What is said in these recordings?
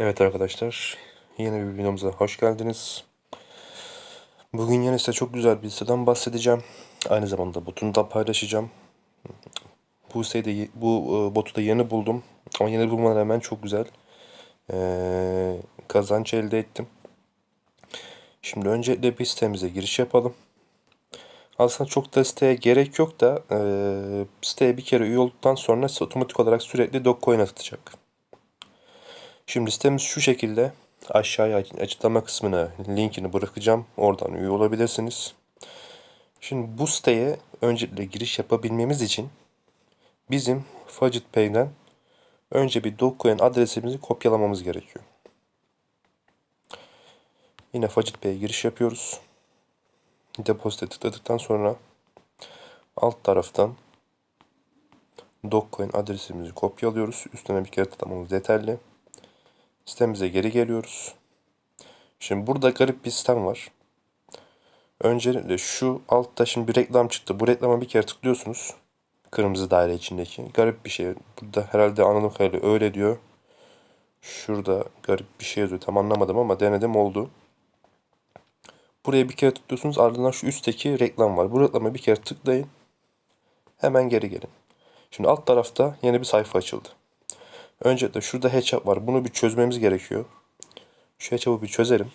Evet arkadaşlar, yeni bir videomuza hoş geldiniz. Bugün yine size çok güzel bir siteden bahsedeceğim. Aynı zamanda botunu da paylaşacağım. Bu siteyi, bu e, botu da yeni buldum. Ama yeni bulmana rağmen çok güzel e, kazanç elde ettim. Şimdi öncelikle bir sitemize giriş yapalım. Aslında çok da siteye gerek yok da e, siteye bir kere üye olduktan sonra otomatik olarak sürekli Dogecoin atacak. Şimdi sitemiz şu şekilde. Aşağıya açıklama kısmına linkini bırakacağım. Oradan üye olabilirsiniz. Şimdi bu siteye öncelikle giriş yapabilmemiz için bizim Fudget Pay'den önce bir Dogecoin adresimizi kopyalamamız gerekiyor. Yine Fudget Pay'e giriş yapıyoruz. Depozit'e tıkladıktan sonra alt taraftan Dogecoin adresimizi kopyalıyoruz. Üstüne bir kere tıklamamız yeterli. Sitemize geri geliyoruz. Şimdi burada garip bir sistem var. Öncelikle şu altta şimdi bir reklam çıktı. Bu reklama bir kere tıklıyorsunuz. Kırmızı daire içindeki. Garip bir şey. Burada herhalde anladığım kadarıyla öyle diyor. Şurada garip bir şey yazıyor. Tam anlamadım ama denedim oldu. Buraya bir kere tıklıyorsunuz. Ardından şu üstteki reklam var. Bu reklama bir kere tıklayın. Hemen geri gelin. Şimdi alt tarafta yeni bir sayfa açıldı. Öncelikle şurada hatchup var. Bunu bir çözmemiz gerekiyor. Şu hatchup'ı bir çözelim.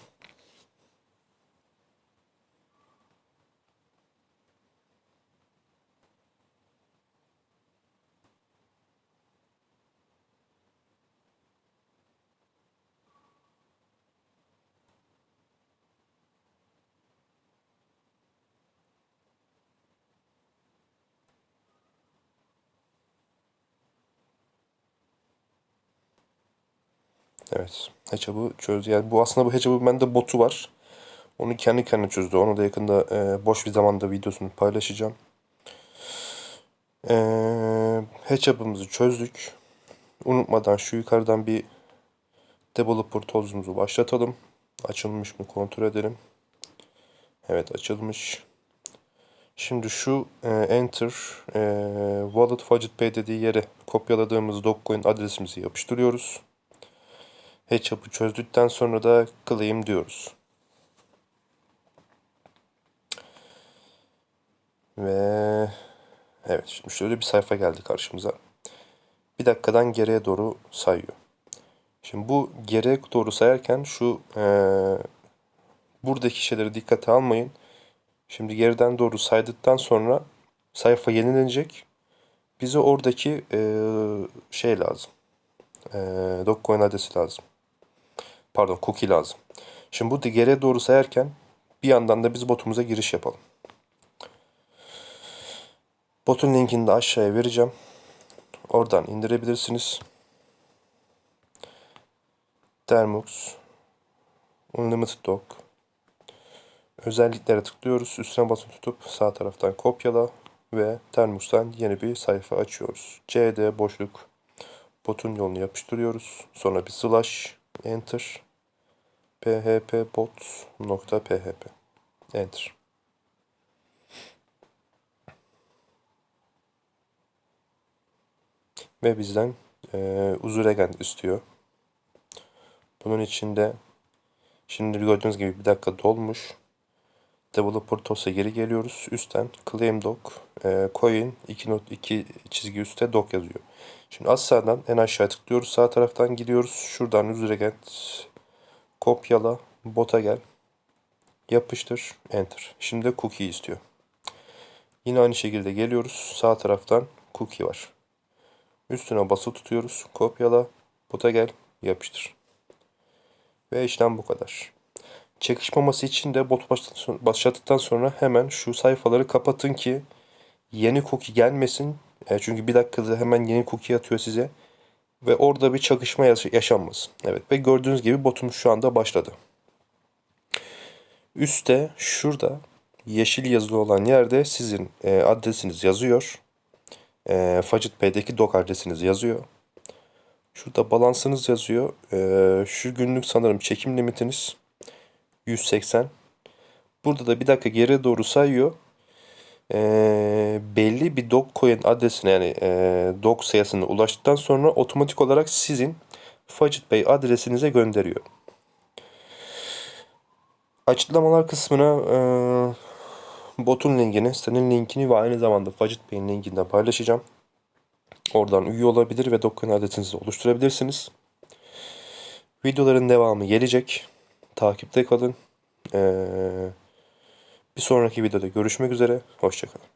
Evet. Hatchup'ı çözdü. Yani bu aslında bu Hatchup'ın bende botu var. Onu kendi kendine çözdü. Onu da yakında e, boş bir zamanda videosunu paylaşacağım. E, Hatchup'ımızı çözdük. Unutmadan şu yukarıdan bir developer tozumuzu başlatalım. Açılmış mı kontrol edelim. Evet açılmış. Şimdi şu e, enter e, wallet fudget pay dediği yere kopyaladığımız Dogecoin adresimizi yapıştırıyoruz. Hatchup'ı çözdükten sonra da claim diyoruz. Ve evet şimdi şöyle bir sayfa geldi karşımıza. Bir dakikadan geriye doğru sayıyor. Şimdi bu geriye doğru sayarken şu e, buradaki şeyleri dikkate almayın. Şimdi geriden doğru saydıktan sonra sayfa yenilenecek. Bize oradaki e, şey lazım. E, Dogecoin adresi lazım. Pardon cookie lazım. Şimdi bu geriye doğru sayarken bir yandan da biz botumuza giriş yapalım. Botun linkini de aşağıya vereceğim. Oradan indirebilirsiniz. Termux Unlimited Doc Özelliklere tıklıyoruz. Üstüne basılı tutup sağ taraftan kopyala ve Termus'tan yeni bir sayfa açıyoruz. CD boşluk botun yolunu yapıştırıyoruz. Sonra bir slash enter phpbot.php enter. Ve bizden e, uzuregent istiyor. Bunun içinde şimdi gördüğünüz gibi bir dakika dolmuş. Developer TOS'a geri geliyoruz. Üstten claim doc e, coin 2 not 2 çizgi üstte doc yazıyor. Şimdi az sağdan en aşağı tıklıyoruz. Sağ taraftan gidiyoruz. Şuradan uzuregent kopyala bota gel. Yapıştır. Enter. Şimdi cookie istiyor. Yine aynı şekilde geliyoruz. Sağ taraftan cookie var. Üstüne basılı tutuyoruz. Kopyala. Bota gel. Yapıştır. Ve işlem bu kadar. Çekişmaması için de bot başlattıktan sonra hemen şu sayfaları kapatın ki yeni cookie gelmesin. E, çünkü bir dakikada hemen yeni cookie atıyor size. Ve orada bir çakışma yaşanmasın. Evet ve gördüğünüz gibi botumuz şu anda başladı. Üste şurada yeşil yazılı olan yerde sizin e, adresiniz yazıyor. E, Fudget doc adresiniz yazıyor. Şurada balansınız yazıyor. E, şu günlük sanırım çekim limitiniz 180. Burada da bir dakika geriye doğru sayıyor. E, belli bir doc coin adresine yani e, doc sayısına ulaştıktan sonra otomatik olarak sizin Facit Bey adresinize gönderiyor. Açıklamalar kısmına eee, botun linkini, sitenin linkini ve aynı zamanda Facit Bey'in linkini de paylaşacağım. Oradan üye olabilir ve Dogecoin adresinizi oluşturabilirsiniz. Videoların devamı gelecek. Takipte kalın. Eee, bir sonraki videoda görüşmek üzere. Hoşçakalın.